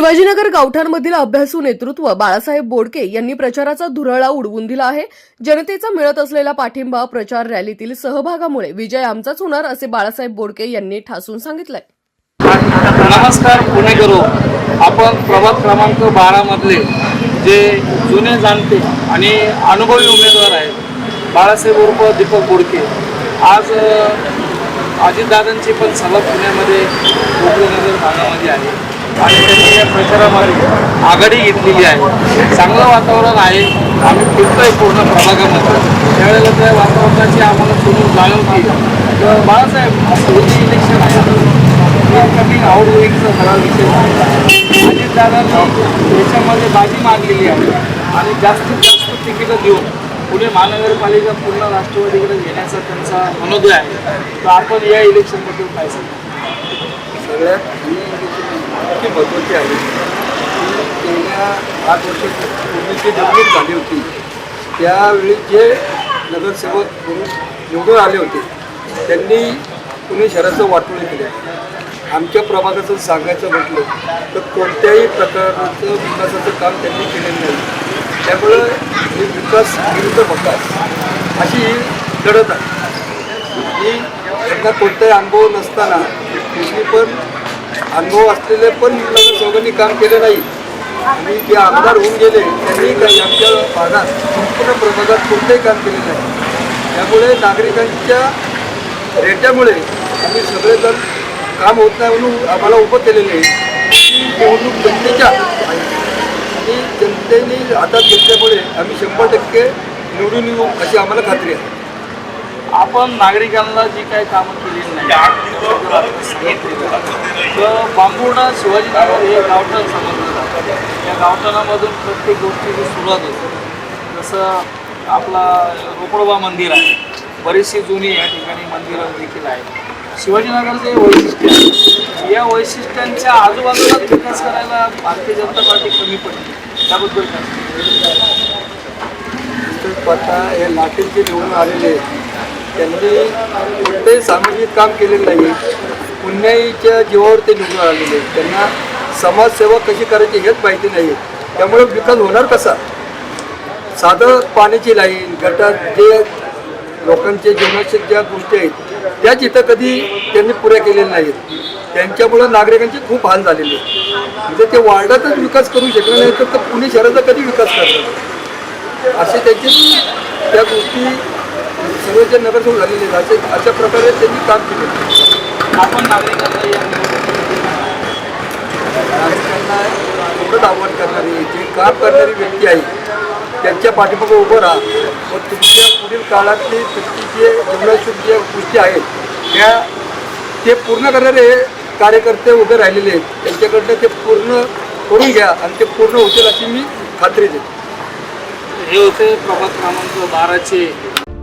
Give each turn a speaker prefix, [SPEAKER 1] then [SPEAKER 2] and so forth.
[SPEAKER 1] शिवाजीनगर गावठाणमधील अभ्यासू नेतृत्व बाळासाहेब बोडके यांनी प्रचाराचा धुरळा उडवून दिला आहे. जनतेचा मिळत असलेला पाठिंबा प्रचार रॅलीतील सहभागामुळे विजय आमचाच होणार असे बाळासाहेब बोडके यांनी ठासून सांगितलंय.
[SPEAKER 2] नमस्कार पुणेकरो आपण प्रभाग क्रमांक बारा मधले जे जुने जाणते आणि अनुभवी उमेदवार आहेत बाळासाहेब उर्फ दीपक बोडके. आज अजितदादांची पण सभा पुण्यामध्ये भागामध्ये आहे. आणि त्यांनी या प्रचारामध्ये आघाडी घेतलेली आहे. चांगलं वातावरण आहे. आम्ही फिरतोय पूर्ण प्रभागामध्ये. त्यावेळेला त्या वातावरणाची आम्हाला सोडून जाणवली तर बाळासाहेब असं इलेक्शन आहे. इनकमिंग आउटगोईंगचा सगळा विषय आणि अजित दादांनी देशामध्ये बाजी मारलेली आहे. आणि जास्तीत जास्त तिकीटं देऊन पुणे महानगरपालिका पूर्ण राष्ट्रवादीकडे घेण्याचा त्यांचा मनोदय आहे. तर आपण या इलेक्शनबद्दल काय सांगू?
[SPEAKER 3] सगळ्यात ही इतकी आहे. गेल्या आठ वर्षापूर्वी जी निवडणूक झाली होती त्यावेळी जे नगरसेवक म्हणून निवडून आले होते त्यांनी पुणे शहराचं वाटोळे केले. आमच्या प्रभागाचं सांगायचं म्हटलं तर कोणत्याही प्रकारचं विकासाचं काम त्यांनी केलेलं नाही. त्यामुळं हे विकास विरुद्ध विकास अशी ही लढत आहे. की त्यांना कोणताही अनुभव नसताना कुठली पण अनुभव असलेले पण चौघांनी काम केलं नाही. आणि जे आमदार होऊन गेले त्यांनी काही आमच्या भागात संपूर्ण प्रभागात कोणतंही काम केले नाही. त्यामुळे नागरिकांच्या रेट्यामुळे आम्ही सगळेजण काम होत नाही म्हणून आम्हाला उभं केलेले आहे. निवडणूक जनतेच्या आणि जनतेने हातात घेतल्यामुळे आम्ही शंभर टक्के निवडून येऊ अशी आम्हाला खात्री आहे.
[SPEAKER 2] आपण नागरिकांना जी काही कामं केलेली नाही सांगितलेलं. तर बांबुर्डा शिवाजीनगर हे गावठाण समजलं जातं या गावठाणामधून प्रत्येक गोष्टीची सुरुवात होते. जसं आपला रोकडोबा मंदिर आहे. बरीचशी जुनी या ठिकाणी मंदिरं देखील आहेत. शिवाजीनगरचं हे वैशिष्ट्य आहे. या वैशिष्ट्यांच्या आजूबाजूला विकास करायला भारतीय जनता पार्टी कमी पडते त्याबद्दल काय
[SPEAKER 3] आता हे लाटेचे निवडून आलेले त्यांनी कुठेही सामाजिक काम केलेलं नाही. पुण्याईच्या जीवावर ते निघून आलेले त्यांना समाजसेवा कशी करायची हेच माहिती नाही. त्यामुळे विकास होणार कसा? साधं पाण्याची लाईन गटात जे लोकांचे जीवनाच्या ज्या गोष्टी आहेत त्याच इथं कधी त्यांनी पुऱ्या केलेल्या नाहीत. त्यांच्यामुळं नागरिकांचे खूप हाल झालेले आहेत. म्हणजे ते वार्डातच विकास करू शकले नाही तर पुणे शहराचा कधी विकास करणार? असे त्यांचे त्या गोष्टी जे नगरसेवक झालेले आहेत, असे अशा प्रकारे त्यांनी काम केले.
[SPEAKER 2] आपण नागरिकांना या निवडणुकीत
[SPEAKER 3] नागरिकांना एवढंच आव्हान करणारी जे काम करणारी व्यक्ती आहे त्यांच्या पाठीमागे उभं राहा. व तुमच्या पुढील काळातली तुमची जे जीवनाशुद्ध ज्या गोष्टी आहेत त्या ते पूर्ण करणारे कार्यकर्ते उभे राहिलेले आहेत. त्यांच्याकडनं ते पूर्ण करून घ्या आणि ते पूर्ण होतील अशी मी खात्री देतो.
[SPEAKER 2] हे होते प्रभाग क्रमांक बाराचे.